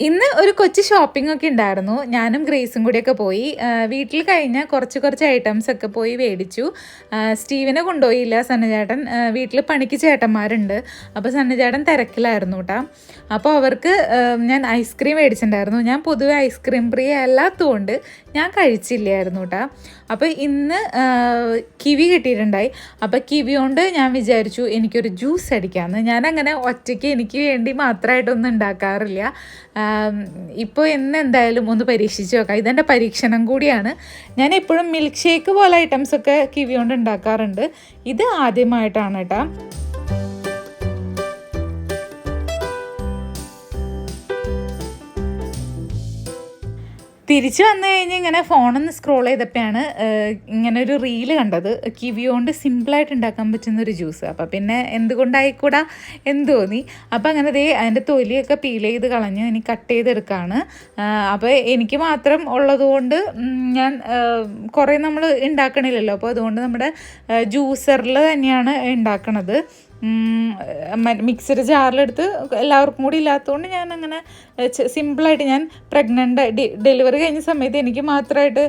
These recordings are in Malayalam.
ഇന്ന് ഒരു കൊച്ചു ഷോപ്പിംഗ് ഒക്കെ ഉണ്ടായിരുന്നു. ഞാനും ഗ്രേസും കൂടിയൊക്കെ പോയി. വീട്ടിൽ കഴിഞ്ഞ കുറച്ച് കുറച്ച് ഐറ്റംസ് ഒക്കെ പോയി മേടിച്ചു. സ്റ്റീവിനെ കൊണ്ടുപോയില്ല സന്നചേട്ടൻ വീട്ടിൽ പണിക്ക് ചേട്ടന്മാരുണ്ട്. അപ്പോൾ സന്നചേട്ടൻ തിരക്കിലായിരുന്നു കേട്ടോ അപ്പോൾ അവർക്ക് ഞാൻ ഐസ്ക്രീം മേടിച്ചിട്ടുണ്ടായിരുന്നു. ഞാൻ പൊതുവെ ഐസ്ക്രീം പ്രിയ അല്ലാത്തതുകൊണ്ട് ഞാൻ കഴിച്ചില്ലായിരുന്നു കേട്ടോ അപ്പോൾ ഇന്ന് കിവി കിട്ടിയിട്ടുണ്ടായി. അപ്പോൾ കിവി കൊണ്ട് ഞാൻ വിചാരിച്ചു എനിക്കൊരു ജ്യൂസ് അടിക്കാമെന്ന് ഞാനങ്ങനെ ഒറ്റയ്ക്ക് എനിക്ക് വേണ്ടി മാത്രമായിട്ടൊന്നും ഉണ്ടാക്കാറില്ല. ഇപ്പോൾ ഇന്ന് എന്തായാലും ഒന്ന് പരീക്ഷിച്ച് നോക്കാം. ഇതെന്റെ പരീക്ഷണം കൂടിയാണ്. ഞാൻ എപ്പോഴും മിൽക്ക് ഷേക്ക് പോലെ ഐറ്റംസ് ഒക്കെ കിവി കൊണ്ട് ഉണ്ടാക്കാറുണ്ട്. ഇത് ആദ്യമായിട്ടാണ് കേട്ടോ തിരിച്ചു വന്നു കഴിഞ്ഞ് ഇങ്ങനെ ഫോണൊന്ന് സ്ക്രോൾ ചെയ്തപ്പോഴാണ് ഇങ്ങനെ ഒരു റീൽ കണ്ടത്. കിവി കൊണ്ട് സിമ്പിളായിട്ട് ഉണ്ടാക്കാൻ പറ്റുന്ന ഒരു ജ്യൂസ് അപ്പോൾ പിന്നെ എന്തുകൊണ്ടായിക്കൂടാ? എന്ന് തോന്നി? അപ്പോൾ അങ്ങനെ ദേ അതിന്റെ തൊലിയൊക്കെ പീൽ ചെയ്ത് കളഞ്ഞ് ഇനി കട്ട് ചെയ്തെടുക്കുകയാണ് അപ്പോൾ എനിക്ക് മാത്രം ഉള്ളതുകൊണ്ട് ഞാൻ കുറേ നമ്മൾ ഉണ്ടാക്കണില്ലല്ലോ. അപ്പോൾ അതുകൊണ്ട് നമ്മുടെ ജ്യൂസറിൽ തന്നെയാണ് ഉണ്ടാക്കണത്. മിക്സർ ജാറിലെടുത്ത് എല്ലാവർക്കും കൂടി ഇല്ലാത്തതുകൊണ്ട് ഞാൻ അങ്ങനെ സിമ്പിളായിട്ട് ഞാൻ പ്രഗ്നന്റ് ഡെലിവറി കഴിഞ്ഞ സമയത്ത് എനിക്ക് മാത്രമായിട്ട്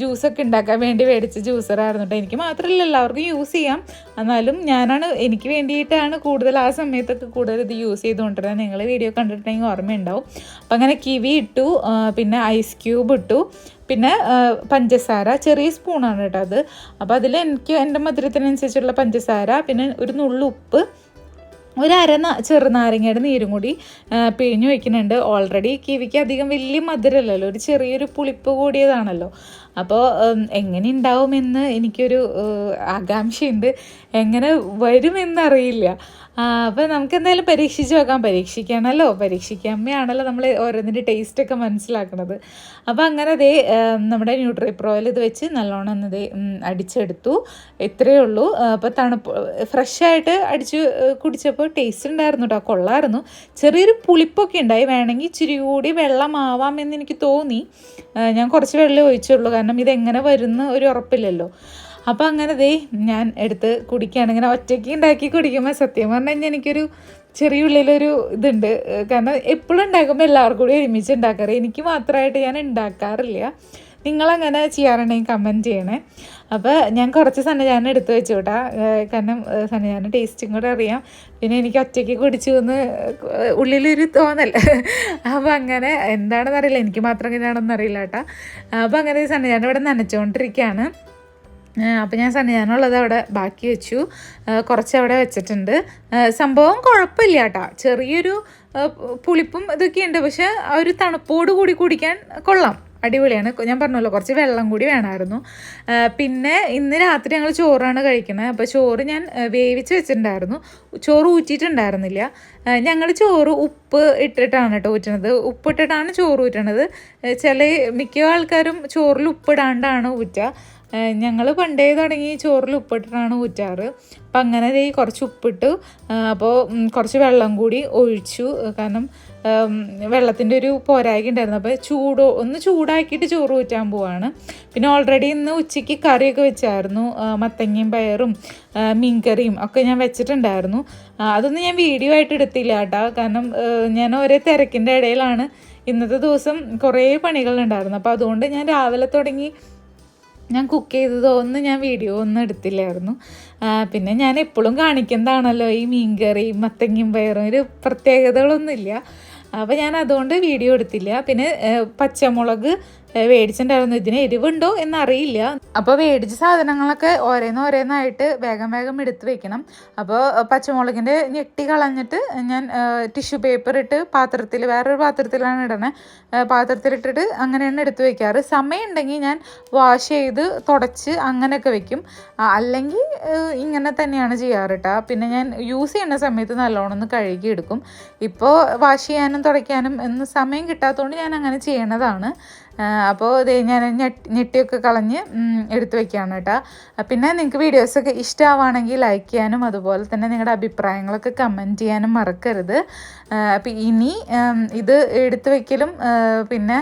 ജ്യൂസൊക്കെ ഉണ്ടാക്കാൻ വേണ്ടി മേടിച്ച ജ്യൂസറായിരുന്നു കേട്ടോ എനിക്ക് മാത്രമല്ല എല്ലാവർക്കും യൂസ് ചെയ്യാം. എന്നാലും ഞാനാണ് എനിക്ക് വേണ്ടിയിട്ടാണ് കൂടുതൽ ആ സമയത്തൊക്കെ കൂടുതൽ ഇത് യൂസ് ചെയ്തുകൊണ്ടിരുന്നത്. നിങ്ങൾ വീഡിയോ കണ്ടിട്ടുണ്ടെങ്കിൽ ഓർമ്മയുണ്ടാവും. അപ്പം അങ്ങനെ കിവി ഇട്ടു പിന്നെ ഐസ് ക്യൂബ് ഇട്ടു. പിന്നെ പഞ്ചസാര ചെറിയ സ്പൂണാണ് കേട്ടോ അത്. അപ്പോൾ അതിൽ എനിക്ക് എന്റെ മധുരത്തിനനുസരിച്ചുള്ള പഞ്ചസാര പിന്നെ ഒരു നുള്ളു ഉപ്പ് ഒരു അര ചെറുനാരങ്ങയുടെ നീരും കൂടി പിഴിഞ്ഞു വയ്ക്കുന്നുണ്ട് ഓൾറെഡി കിവിക്ക് അധികം വലിയ മധുരമല്ലല്ലോ ഒരു ചെറിയൊരു പുളിപ്പ് കൂടിയതാണല്ലോ. അപ്പോൾ എങ്ങനെ ഉണ്ടാവുമെന്ന് എനിക്കൊരു ആകാംക്ഷയുണ്ട്. എങ്ങനെ വരുമെന്നറിയില്ല. അപ്പോൾ നമുക്ക് എന്തായാലും പരീക്ഷിച്ച് നോക്കാം. പരീക്ഷിക്കണമല്ലോ പരീക്ഷിക്കാമ്മയാണല്ലോ നമ്മൾ ഓരോന്നിന്റെ ടേസ്റ്റൊക്കെ മനസ്സിലാക്കുന്നത് അപ്പോൾ അങ്ങനെ അതേ നമ്മുടെ ന്യൂട്രി പ്രോയിൽ ഇത് വെച്ച് നല്ലോണം ഉം, അടിച്ചെടുത്തു. ഇത്രയേ ഉള്ളൂ. അപ്പോൾ തണുപ്പ് ഫ്രഷായിട്ട് അടിച്ച് കുടിച്ചപ്പോൾ ടേസ്റ്റ് ഉണ്ടായിരുന്നു കേട്ടോ കൊള്ളായിരുന്നു. ചെറിയൊരു പുളിപ്പൊക്കെ ഉണ്ടായി. വേണമെങ്കിൽ ഇച്ചിരി കൂടി വെള്ളമാവാമെന്ന് എനിക്ക് തോന്നി. ഞാൻ കുറച്ച് വെള്ളം ഒഴിച്ചുള്ളൂ. ഇതെങ്ങനെ വരുന്ന ഒരു ഉറപ്പില്ലല്ലോ. അപ്പോൾ അങ്ങനെ ദേ ഞാൻ എടുത്ത് കുടിക്കുകയാണ് ഇങ്ങനെ ഒറ്റയ്ക്ക് ഉണ്ടാക്കി കുടിക്കുമ്പോൾ സത്യം പറഞ്ഞു കഴിഞ്ഞാൽ എനിക്കൊരു ചെറിയ ഉള്ളിലൊരു ഇതുണ്ട്. കാരണം എപ്പോഴും ഉണ്ടാക്കുമ്പോൾ എല്ലാവർക്കും കൂടി ഒരുമിച്ച് ഉണ്ടാക്കാറ്. എനിക്ക് മാത്രമായിട്ട് ഞാൻ ഉണ്ടാക്കാറില്ല. നിങ്ങളങ്ങനെ ചെയ്യാറുണ്ടെങ്കിൽ കമന്റ് ചെയ്യണേ? അപ്പോൾ ഞാൻ കുറച്ച് സന്നജാനം എടുത്തു വെച്ചു കേട്ടാ കാരണം സന്നജാന ടേസ്റ്റും കൂടെ അറിയാം. പിന്നെ എനിക്ക് ഒറ്റയ്ക്ക് കുടിച്ചു എന്ന് ഉള്ളിലൊരു തോന്നൽ. അപ്പോൾ അങ്ങനെ എന്താണെന്ന് അറിയില്ല. എനിക്ക് മാത്രം എങ്ങനെയാണെന്ന് അറിയില്ല കേട്ടാ. അപ്പോൾ അങ്ങനെ സന്നജാനം ഇവിടെ നനച്ചുകൊണ്ടിരിക്കുകയാണ് അപ്പോൾ ഞാൻ സന്നിധാനമുള്ളത് അവിടെ ബാക്കി വെച്ചു. കുറച്ച് അവിടെ വെച്ചിട്ടുണ്ട്. സംഭവം കുഴപ്പമില്ല കേട്ടോ. ചെറിയൊരു പുളിപ്പും ഇതൊക്കെ ഉണ്ട് പക്ഷെ ആ ഒരു തണുപ്പോട് കൂടി കുടിക്കാൻ കൊള്ളാം. അടിപൊളിയാണ്. ഞാൻ പറഞ്ഞല്ലോ കുറച്ച് വെള്ളം കൂടി വേണമായിരുന്നു. പിന്നെ ഇന്ന് രാത്രി ഞങ്ങൾ ചോറാണ് കഴിക്കുന്നത് അപ്പോൾ ചോറ് ഞാൻ വേവിച്ച് വെച്ചിട്ടുണ്ടായിരുന്നു. ചോറ് ഊറ്റിയിട്ടുണ്ടായിരുന്നില്ല. ഞങ്ങൾ ചോറ് ഉപ്പ് ഇട്ടിട്ടാണ് കേട്ടോ ഊറ്റുന്നത് ഉപ്പിട്ടിട്ടാണ് ചോറ് ഊറ്റണത്. ചില മിക്ക ആൾക്കാരും ചോറിൽ ഉപ്പിടാണ്ടാണ് ഊറ്റുക ഞങ്ങൾ പണ്ടേ തുടങ്ങി ചോറിൽ ഉപ്പിട്ടിട്ടാണ് ഊറ്റാറ്. അപ്പം അങ്ങനെ ദേ കുറച്ച് ഉപ്പിട്ട്. അപ്പോൾ കുറച്ച് വെള്ളം കൂടി ഒഴിച്ചു. കാരണം വെള്ളത്തിന്റെ ഒരു പോരായ്ക ഉണ്ടായിരുന്നു. അപ്പോൾ ചൂട് ഒന്ന് ചൂടാക്കിയിട്ട് ചോറ് ഊറ്റാൻ പോവാണ്. പിന്നെ ഓൾറെഡി ഇന്ന് ഉച്ചയ്ക്ക് കറിയൊക്കെ വെച്ചായിരുന്നു. മത്തങ്ങയും പയറും മീൻകറിയും ഒക്കെ ഞാൻ വെച്ചിട്ടുണ്ടായിരുന്നു. അതൊന്നും ഞാൻ വീഡിയോ ആയിട്ട് എടുത്തില്ല കേട്ടോ. കാരണം ഞാൻ ഒരേ തിരക്കിന്റെ ഇടയിലാണ് ഇന്നത്തെ ദിവസം കുറേ പണികളുണ്ടായിരുന്നു അപ്പോൾ അതുകൊണ്ട് ഞാൻ രാവിലെ തുടങ്ങി ഞാൻ കുക്ക് ചെയ്തതോ ഒന്നും ഞാൻ വീഡിയോ ഒന്നും എടുത്തില്ലായിരുന്നു. പിന്നെ ഞാൻ എപ്പോഴും കാണിക്കുന്നതാണല്ലോ ഈ മീൻകറി മത്തങ്ങയും പയറും ഒരു പ്രത്യേകതകളൊന്നുമില്ല. അപ്പോൾ ഞാൻ അതുകൊണ്ട് വീഡിയോ എടുത്തില്ല. പിന്നെ പച്ചമുളക് മേടിച്ചിട്ടുണ്ടായിരുന്നു. ഇതിന് എരിവുണ്ടോ എന്നറിയില്ല. അപ്പോൾ മേടിച്ച സാധനങ്ങളൊക്കെ ഓരോന്ന് ഓരോന്നായിട്ട് വേഗം വേഗം എടുത്ത് വെക്കണം. അപ്പോൾ പച്ചമുളകിന്റെ ഞെട്ടി കളഞ്ഞിട്ട് ഞാൻ ടിഷ്യൂ പേപ്പർ ഇട്ട് പാത്രത്തിൽ വേറൊരു പാത്രത്തിലാണ് ഇടണേ. പാത്രത്തിലിട്ടിട്ട് അങ്ങനെയാണ് എടുത്ത് വെക്കാറ്. സമയം ഉണ്ടെങ്കിൽ ഞാൻ വാഷ് ചെയ്ത് തുടച്ച് അങ്ങനെയൊക്കെ വെക്കും. അല്ലെങ്കിൽ ഇങ്ങനെ തന്നെയാണ് ചെയ്യാറ് കേട്ടോ പിന്നെ ഞാൻ യൂസ് ചെയ്യുന്ന സമയത്ത് നല്ലോണം ഒന്ന് കഴുകി എടുക്കും. ഇപ്പോൾ വാഷ് ചെയ്യാനും തുടയ്ക്കാനും എന്ന് സമയം കിട്ടാത്തതുകൊണ്ട് ഞാൻ അങ്ങനെ ചെയ്യണതാണ്. അപ്പോൾ ഇത് ഞാൻ ഞെട്ടി ഞെട്ടിയൊക്കെ കളഞ്ഞ് എടുത്ത് വെക്കുകയാണ് കേട്ടോ. പിന്നെ നിങ്ങൾക്ക് വീഡിയോസൊക്കെ ഇഷ്ടമാവുകയാണെങ്കിൽ ലൈക്ക് ചെയ്യാനും അതുപോലെ തന്നെ നിങ്ങളുടെ അഭിപ്രായങ്ങളൊക്കെ കമന്റ് ചെയ്യാനും മറക്കരുത്. അപ്പോൾ ഇനി ഇത് എടുത്ത് വയ്ക്കലും പിന്നെ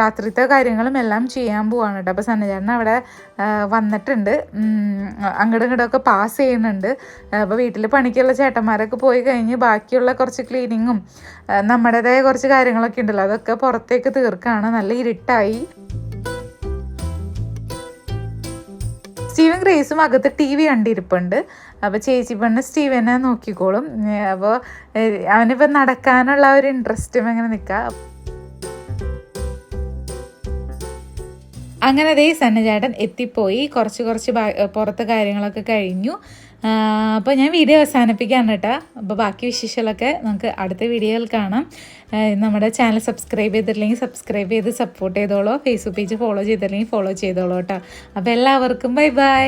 രാത്രിത്തെ കാര്യങ്ങളും എല്ലാം ചെയ്യാൻ പോവാണ് കേട്ടോ. അപ്പോൾ സന്നചേട്ടൻ അവിടെ വന്നിട്ടുണ്ട്. അങ്ങോട്ടും ഇങ്ങോട്ടൊക്കെ പാസ് ചെയ്യുന്നുണ്ട്. അപ്പോൾ വീട്ടിൽ പണിക്കുള്ള ചേട്ടന്മാരൊക്കെ പോയി കഴിഞ്ഞ് ബാക്കിയുള്ള കുറച്ച് ക്ലീനിങ്ങും നമ്മുടേതായ കുറച്ച് കാര്യങ്ങളൊക്കെ ഉണ്ടല്ലോ അതൊക്കെ പുറത്തേക്ക് തീർക്കാണ്. നല്ല ഇരുട്ടായി സ്റ്റീവൻ ഗ്രേസും അകത്ത് ടി വി കണ്ടിരിപ്പുണ്ട്. അപ്പോൾ ചേച്ചി പെണ്ണ് സ്റ്റീവനെ നോക്കിക്കോളും. അപ്പോൾ അവനിപ്പോൾ നടക്കാനുള്ള ഒരു ഇൻട്രസ്റ്റും അങ്ങനെ നിൽക്കുക അങ്ങനെ അതേ സന്നചേട്ടൻ എത്തിപ്പോയി. കുറച്ച് കുറച്ച് പുറത്തെ കാര്യങ്ങളൊക്കെ കഴിഞ്ഞു. അപ്പോൾ ഞാൻ വീഡിയോ അവസാനിപ്പിക്കാൻ കേട്ടോ. അപ്പോൾ ബാക്കി വിശേഷങ്ങളൊക്കെ നമുക്ക് അടുത്ത വീഡിയോയിൽ കാണാം. നമ്മുടെ ചാനൽ സബ്സ്ക്രൈബ് ചെയ്തിട്ടില്ലെങ്കിൽ സബ്സ്ക്രൈബ് ചെയ്ത് സപ്പോർട്ട് ചെയ്തോളൂ. ഫേസ്ബുക്ക് പേജ് ഫോളോ ചെയ്തിട്ടില്ലെങ്കിൽ ഫോളോ ചെയ്തോളൂ കേട്ടോ. അപ്പോൾ എല്ലാവർക്കും ബൈ ബൈ.